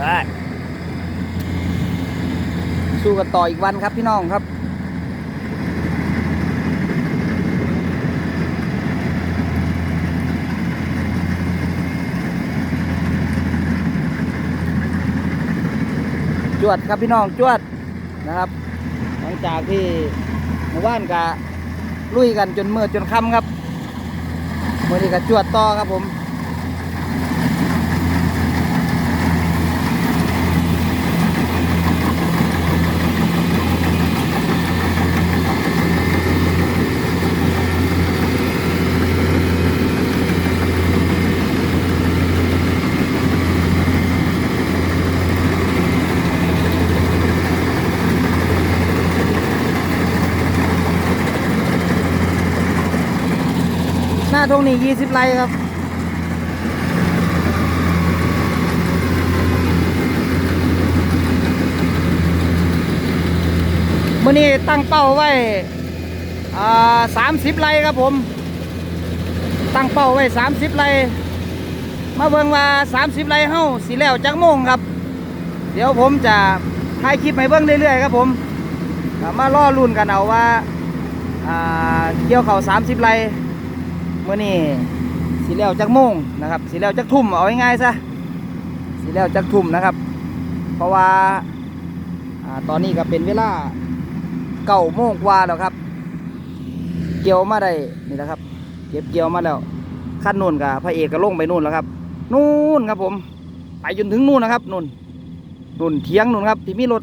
ไปสู้กันต่ออีกวันครับพี่น้องครับ จวดครับพี่น้องจวดนะครับ หลังจากที่หมู่บ้านกะลุยกันจนมืดจนค่ำครับมื่อนี้ก็จวดต่อครับผม ทงนี้ยี่สิบไร่ครับมื่อนี้ตั้งเป้าไว้สามสิบไร่ครับผม ตั้งเป้าไว้สามสิบไร่มาเบิ่งว่าสามสิบไร่เฮ้าสิแล้วจักโมงครับ เดี๋ยวผมจะถ่ายคลิปให้เบิ่งเรื่อยๆครับผมมาล่อรุ่นกันเอาว่าเกี่ยวเขาสามสิบไร่ มื่อนี้สิแล้วจักโมงนะครับสิแล้วจักทุ่มเอาง่ายๆซะสิแล้วจักทุ่มนะครับ เพราะว่าตอนนี้ก็เป็นเวลาเก้าโมงกว่าแล้วครับ เกี่ยวมาได้นี่แหละครับ เก็บเกี่ยวมาแล้วขั้นนู่นกับพระเอกก็ลงไปนู่นแล้วครับ นู่นครับผมไปจนถึงนู่นนะครับนู่นนู่นเทียงนู่นครับที่มีรถ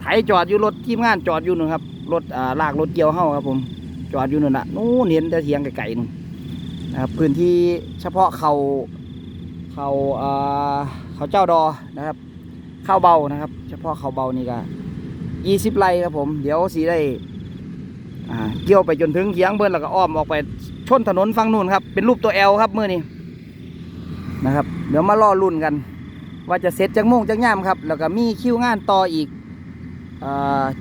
ไถจอดอยู่รถทีมงานจอดอยู่นู่นครับรถลากรถเกี่ยวเฮาครับผมจอดอยู่นู่นน่ะนู่นเห็นแต่เทียงไกลๆนู่น นะครับพื้นที่เฉพาะเขาเขาเขาเจ้าดอนะครับข้าวเบานะครับ เฉพาะเขาเบานี่ก็ยี่สิบไร่ครับผม เดี๋ยวสีได้เกี่ยวไปจนถึงเคียงเบิ้นแล้วก็อ้อมออกไปชนถนนฝั่งนู่นครับ เป็นรูปตัวแอลครับมือนี้นะครับ เดี๋ยวมาล่อรุ่นกัน ว่าจะเสร็จจากโมงจากย่ามครับ แล้วก็มีคิวงานต่ออีก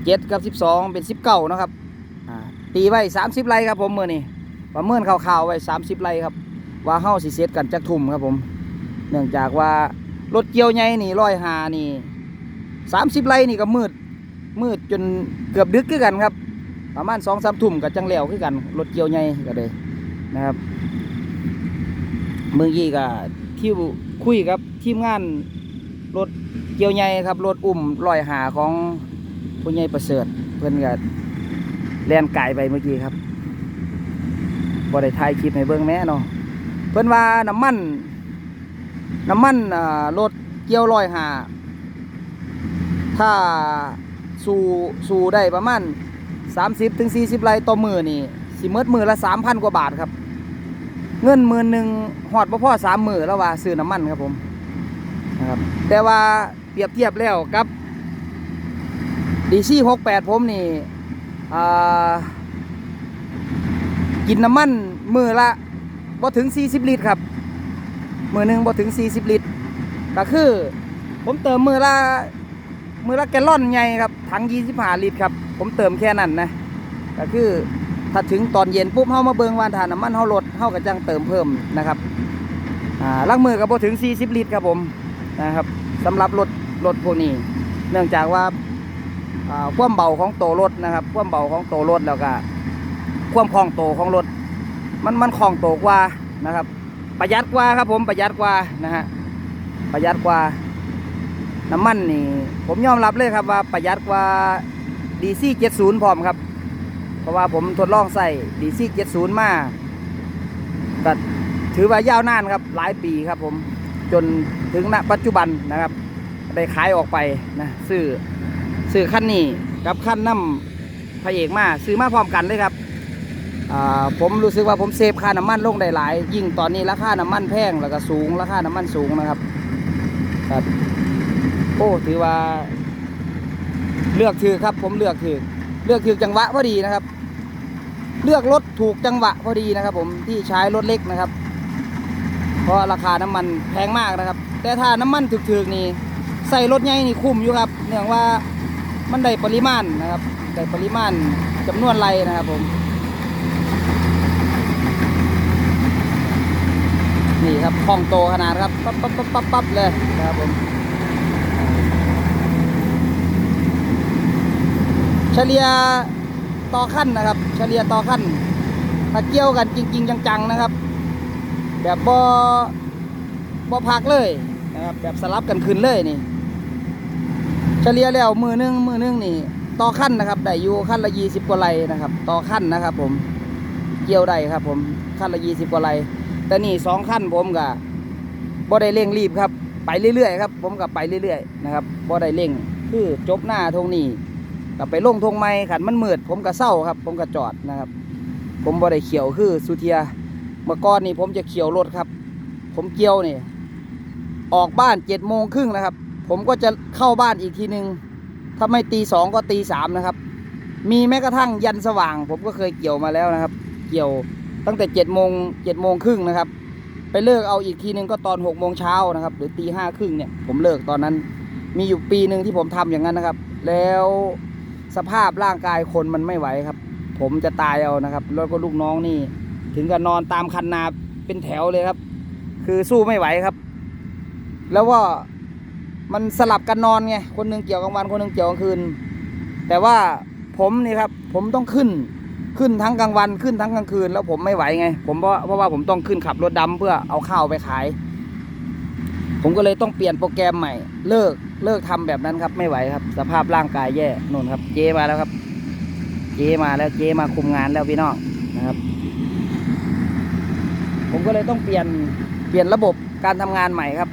เจ็ดกับสิบสองเป็นสิบเก้านะครับตีไว้สามสิบไร่ครับผมมือนี้ ประเมินข่าวๆไว้สามสิบไร่ครับ ว่าเฮาสิเสร็จกันจากทุ่มครับผม เนื่องจากว่ารถเกี่ยวใหญ่นี่ร้อยหานี่สามสิบไร่นี่ก็มืด มืดจนเกือบดึกคือกันครับ ประมาณสองสามทุ่มกับจังแล้วคือกัน รถเกี่ยวใหญ่ก็เลยนะครับ เมืองยี่ก็ที่คุยกับทีมงานรถเกี่ยวใหญ่ครับรถอุ่มลอยหาของผู้ใหญ่ประเสริฐเพื่อนก็แลนไก่ไปเมื่อกี้ครับ บ่ได้ถ่ายคลิปให้เบิ่งแม่เนาะเพื่นว่าน้ำมัน น้ำมันอ่ารถเกี่ยวลอยหาถ้าสู่สู่ได้ประมาณ30ถึง40ไร่ต่อมือนี่สิเมิดมือละ 3,000 กว่าบาทครับ เงินหมื่นหนึ่งหอดบ่พอสามมือแล้วว่าซื้อน้ำมันครับผมนะครับแต่ว่าเปรียบเทียบแล้วกับดีซี่หกแปดผมนี่อ่า กินน้ำมันมือละบ่ถึง 40 ลิตรครับมือหนึ่งบ่ถึง 40 ลิตร ก็คือ ผมเติมมือละมือละแกลลอนใหญ่ครับถัง25 ลิตรครับ ผมเติมแค่นั้นนะก็คือถ้าถึงตอนเย็นปุ๊บเฮามาเบิงวานทานน้ำมันเฮาลดเฮาก็จังเติมเพิ่มนะครับอ่าลักมือก็บ่ถึง 40 ลิตรครับผมนะครับสำหรับรถรถพวกนี้ เนื่องจากว่าอ่าความเบาของโตรถนะครับ ความเบาของโตรถแล้วก็ ความคล่องโตของรถ มันมันคล่องโตกว่านะครับ ประหยัดกว่าครับผมประหยัดกว่านะฮะประหยัดกว่าน้ำมันนี่ ผมยอมรับเลยครับว่าประหยัดกว่าดีซี่70พร้อมครับ เพราะว่าผมทดลองใส่ดีซี่70มาก็ถือว่ายาวนานครับหลายปีครับผมจนถึงณปัจจุบันนะครับ ได้ขายออกไปนะซื้อซื้อขั้นนี้กับขั้นน้ำพระเอกมาซื้อมาพร้อมกันเลยครับ ผมรู้สึกว่าผมเซฟค่าน้ำมันลงได้หลาย ยิ่งตอนนี้ราคาน้ำมันแพงแล้วก็สูงราคาน้ำมันสูงนะครับครับโอ้ถือว่า เลือกถือครับ ผมเลือกถือเลือกถือจังหวะพอดีนะครับ เลือกรถถูกจังหวะพอดีนะครับ ผมที่ใช้รถเล็กนะครับ เพราะราคาน้ำมันแพงมากนะครับ แต่ถ้าน้ำมันถึกๆนี่ใส่รถใหญ่นี่คุ้มอยู่ครับ เนื่องว่ามันได้ปริมาณนะครับได้ปริมาณจำนวนไรนะครับผม คล่องโตขนาดครับ ปั๊บปั๊บปับป๊บปั๊บเลยครับผม เฉลี่ยต่อขั้นนะครับ เฉลี่ยต่อขั้น ถ้าเกี่ยวกันจริง ๆ จังๆนะครับ แบบบอบอพักเลยนะครับ แบบสลับกันคืนเลยนี่ เฉลี่ยแล้วมือนึงมือนึงนี่ ต่อขั้นนะครับ ได้อยู่ขั้นละยี่สิบกว่าไรนะครับ ต่อขั้นนะครับ ผม เกี่ยวได้ครับ ผม ขั้นละยี่สิบกว่าไร แต่นี่สองขั้นผมกับบ่ได้เร่งรีบครับ ไปเรื่อยๆครับ ผมกับไปเรื่อยๆนะครับบ่ได้เร่งคือจบหน้าทงนี้กับไปลงทงไม้ขันมันมืดผมก็เศร้าครับ ผมก็จอดนะครับ ผมบ่ได้เขียวคือสุเทียเมื่อก่อนนี่ผมจะเขียวรถครับ ผมเกี่ยวนี่ออกบ้านเจ็ดโมงครึ่งนะครับ ผมก็จะเข้าบ้านอีกทีหนึ่งถ้าไม่ตีสองก็ตีสามนะครับ มีแม้กระทั่งยันสว่าง ผมก็เคยเกี่ยวมาแล้วนะครับ เกี่ยว ตั้งแต่เจ็ดโมงเจ็ดโมงครึ่งนะครับ ไปเลิกเอาอีกทีหนึ่งก็ตอนหกโมงเช้านะครับ หรือตีห้าครึ่งเนี่ยผมเลิกตอนนั้น มีอยู่ปีหนึ่งที่ผมทำอย่างนั้นนะครับ แล้วสภาพร่างกายคนมันไม่ไหวครับ ผมจะตายเอานะครับ แล้วก็ลูกน้องนี่ ถึงกับนอนตามคันนาเป็นแถวเลยครับ คือสู้ไม่ไหวครับ แล้วว่ามันสลับกันนอนไงคนหนึ่งเกี่ยวกลางวันคนหนึ่งเกี่ยวกลางคืน แต่ว่าผมนี่ครับ ผมต้องขึ้น ขึ้นทั้งกลางวันขึ้นทั้งกลางคืน แล้วผมไม่ไหวไง ผมเพราะเพราะว่าผมต้องขึ้นขับรถดำเพื่อเอาข้าวไปขาย ผมก็เลยต้องเปลี่ยนโปรแกรมใหม่ เลิกเลิกทำแบบนั้นครับ ไม่ไหวครับ สภาพร่างกายแย่นุ่นครับ เจมาแล้วครับ เจมาแล้วเจมาคุมงานแล้วพี่น้องนะครับ ผมก็เลยต้องเปลี่ยนเปลี่ยนระบบการทำงานใหม่ครับ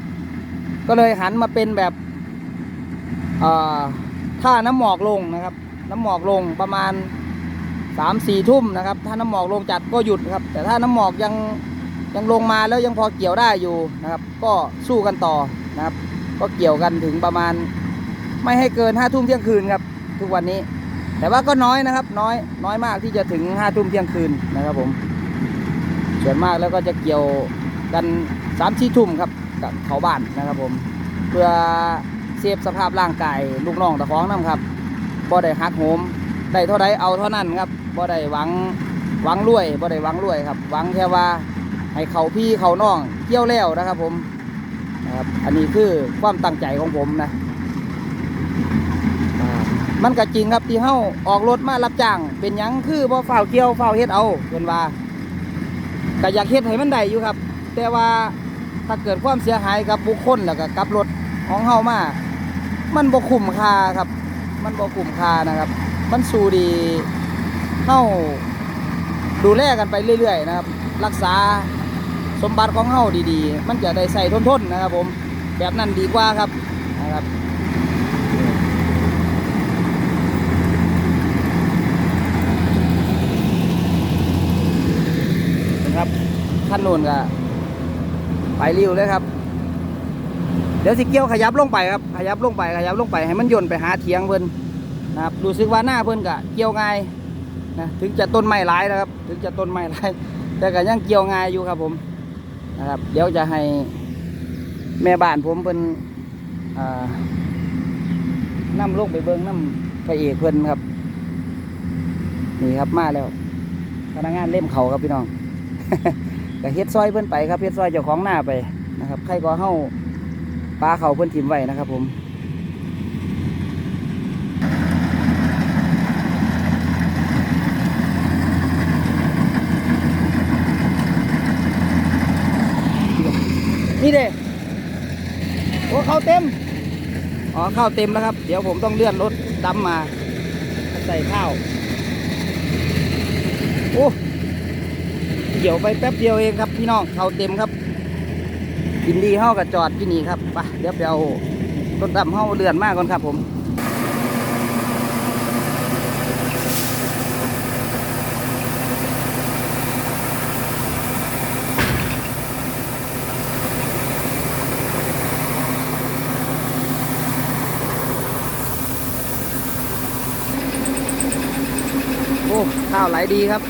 ก็เลยหันมาเป็นแบบเอ่อถ้าน้ำหมอกลงนะครับ น้ำหมอกลงประมาณ สามสี่ทุ่มนะครับ ถ้าน้ำหมอกลงจัดก็หยุดครับ แต่ถ้าน้ำหมอกยังยังลงมาแล้วยังพอเกี่ยวได้อยู่นะครับ ก็สู้กันต่อนะครับ ก็เกี่ยวกันถึงประมาณ ไม่ให้เกินห้าทุ่มเที่ยงคืนครับ ทุกวันนี้ แต่ว่าก็น้อยนะครับ น้อยน้อยมากที่จะถึงห้าทุ่มเที่ยงคืนนะครับผมส่วนมากแล้วก็จะเกี่ยวกันสามสี่ทุ่มครับกับเขาบ้านนะครับผม เพื่อเซฟสภาพร่างกายลูกน้องตะของน้ำครับบ่ได้หักโหม ได้เท่าไรเอาเท่านั้นครับบ่ได้หวังหวังรวยบ่ได้หวังรวยครับหวังแค่ว่าให้เขาพี่เขาน้องเกี่ยวแล้วนะครับ ผมนะครับอันนี้คือความตั้งใจของผมนะมันก็จริงครับที่เฮาออกรถมารับจ้าง เป็นยังคือบ่ฝ้าเกี่ยวฝ้าเฮ็ดเอาเพิ่นว่าก็อยากเฮ็ดให้มันได้อยู่ครับ แต่ว่าถ้าเกิดความเสียหายกับบุคคลแล้วก็กับรถของเฮามา มันบ่คุ้มค่าครับ มันบ่คุ้มค่านะครับ มันสู้ดีเฮาดูแลกันไปเรื่อยๆนะครับ รักษาสมบัติของเฮาดีๆ มันจะได้ใส่ทนๆนะครับ ผมแบบนั้นดีกว่าครับนะครับนะครับขั้นน้นก็ไปเริวเลยครับ เดี๋ยวสิเกี่ยวขยับลงไปครับ ขยับลงไปขยับลงไปให้มันย่นไปหาเถียงเพิ่น นะครับรู้สึกว่าหน้าเพิ่อนก็เกี่ยวง่ายนะถึงจะต้นไม้หลายนะครับ ถึงจะต้นไม้หลายแต่ก็ยังเกี่ยวง่ายอยู่ครับผมนะครับ เดี๋ยวจะให้แม่บ้านผมเพิ่นอ่านํลงไปเบิ้งน้ำพระเอกเพิ่อนครับนี่ครับมาแล้วพนักงานเล่มเขาครับพี่น้องก็เฮ็ดซอยเพิ่อนไปครับเฮ็ดซอยเจ้าของหน้าไปนะครับใครก็เฮาปลาเขาเพิ่อนทิมไว้นะครับผม นี่เด้โอ้เข้าเต็ม อ๋อเข้าเต็มแล้วครับ เดี๋ยวผมต้องเลื่อนรถดำมา ใส่ข้าว โอ้เกี่ยวไปแป๊บเดียวเองครับพี่น้องเขาเต็มครับกินดีเฮากับจอดที่นี่ครับไปเดี๋ยวไปเอารถดำเฮาเลื่อนมากก่อนครับผมโอ้ ข้าวไหลดีครับ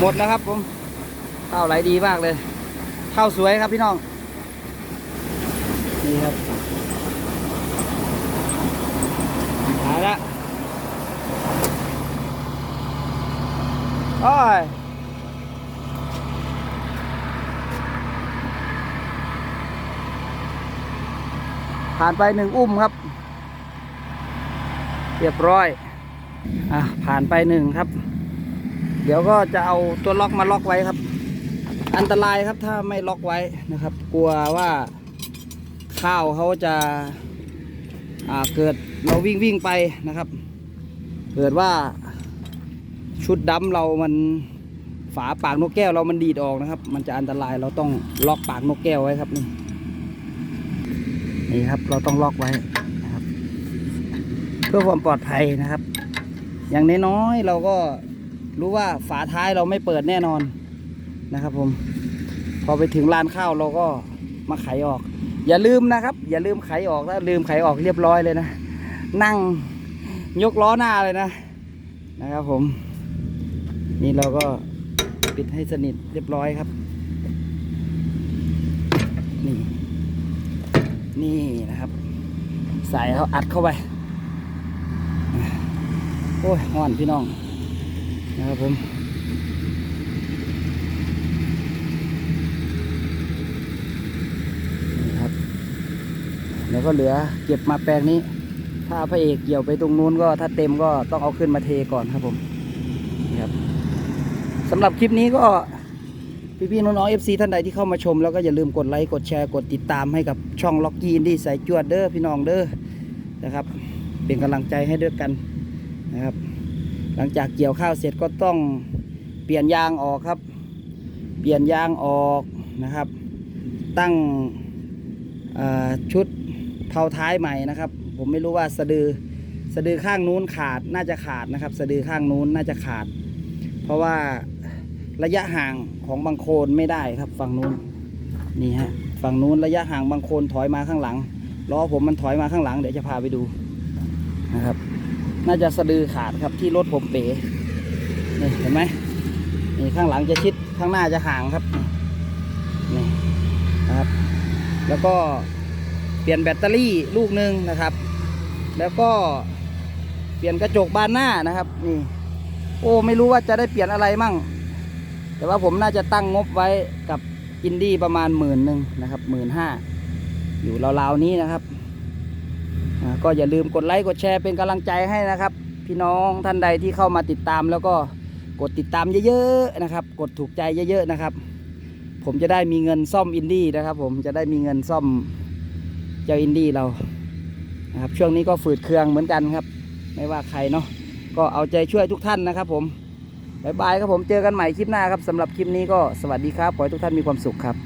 หมดแล้วครับผม ข้าวไหลดีมากเลย ข้าวสวยครับพี่น้อง นี่ครับหายละโอ้ย ผ่านไปหนึ่งอุ้มครับ เรียบร้อย อะผ่านไปหนึ่งครับ เดี๋ยวก็จะเอาตัวล็อกมาล็อกไว้ครับ อันตรายครับถ้าไม่ล็อกไว้นะครับ กลัวว่าข้าวเขาจะอ่าเกิดเราวิ่งวิ่งไปนะครับ เกิดว่าชุดดำเรามันฝาปากนกแก้วเรามันดีดออกนะครับ มันจะอันตรายเราต้องล็อกปากนกแก้วไว้ครับนี่ นี่ครับเราต้องล็อกไว้นะครับ เพื่อความปลอดภัยนะครับ อย่างน้อยๆเราก็รู้ว่าฝาท้ายเราไม่เปิดแน่นอนนะครับ ผม พอไปถึงร้านข้าวเราก็มาไขออก อย่าลืมนะครับ อย่าลืมไขออกถ้าลืมไขออกเรียบร้อยเลยนะ นั่งยกล้อหน้าเลยนะนะครับ ผม นี่เราก็ปิดให้สนิทเรียบร้อยครับนี่ นี่นะครับใส่เขาอัดเข้าไป โอ้ยห่อนพี่น้อง นะครับผมนี่ครับแล้วก็เหลือเก็บมาแปลงนี้ ถ้าพระเอกเกี่ยวไปตรงนู้นก็ถ้าเต็มก็ต้องเอาขึ้นมาเทก่อนครับผมนี่ครับสำหรับคลิปนี้ก็ พี่ๆน้องๆ FC ท่านใดที่เข้ามาชม แล้วก็อย่าลืมกดไลค์กดแชร์กดติดตามให้กับช่องล็อกกี้อินดี้ใส่จวดเด้อพี่น้องเด้อนะครับ เป็นกำลังใจให้ด้วยกันนะครับ หลังจากเกี่ยวข้าวเสร็จก็ต้องเปลี่ยนยางออกครับ เปลี่ยนยางออกนะครับ ตั้งชุดเผาท้ายใหม่นะครับ ผมไม่รู้ว่าสะดือสะดือข้างนู้นขาดน่าจะขาดนะครับ สะดือข้างนู้นน่าจะขาด เพราะว่า ระยะห่างของบางโคลนไม่ได้ครับฝั่งนู้นนี่ฮะฝั่งนู้นระยะห่างบางโคลนถอยมาข้างหลังล้อผมมันถอยมาข้างหลังเดี๋ยวจะพาไปดูนะครับ น่าจะสะดือขาดครับที่รถผมเป๋นี่เห็นไหมนี่ข้างหลังจะชิดข้างหน้าจะห่างครับนี่นะครับ แล้วก็เปลี่ยนแบตเตอรี่ลูกหนึ่งนะครับ แล้วก็เปลี่ยนกระจกบานหน้านะครับนี่โอ้ไม่รู้ว่าจะได้เปลี่ยนอะไรมั่ง แต่ว่าผมน่าจะตั้งงบไว้กับอินดี้ประมาณหมื่นหนึ่งนะครับหมื่นห้าอยู่ราวๆนี้นะครับก็อย่าลืมกดไลค์กดแชร์เป็นกำลังใจให้นะครับ พี่น้องท่านใดที่เข้ามาติดตามแล้วก็กดติดตามเยอะๆนะครับ กดถูกใจเยอะๆนะครับ ผมจะได้มีเงินซ่อมอินดี้นะครับ ผมจะได้มีเงินซ่อมเจ้าอินดี้เรานะครับช่วงนี้ก็ฝืดเคืองเหมือนกันครับ ไม่ว่าใครเนาะก็เอาใจช่วยทุกท่านนะครับผม บายบายครับผมเจอกันใหม่คลิปหน้าครับสำหรับคลิปนี้ก็สวัสดีครับขอให้ทุกท่านมีความสุขครับ